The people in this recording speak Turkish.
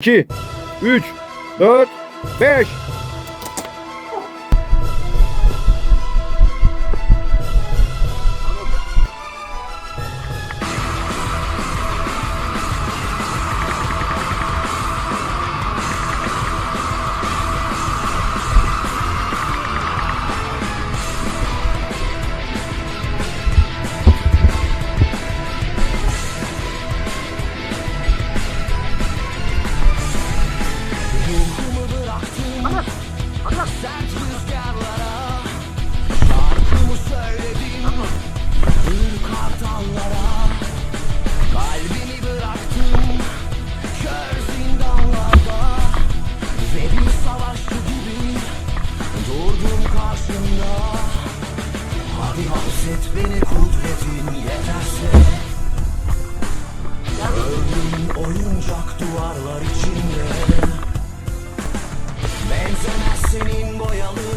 2, 3, 4, 5. Kalbimi bıraktım kör zindanlarda Ve bir savaşçı gibi durdum karşında Hadi hapset beni kudretin yeterse. Öldüm oyuncak duvarlar içinde senin boyalı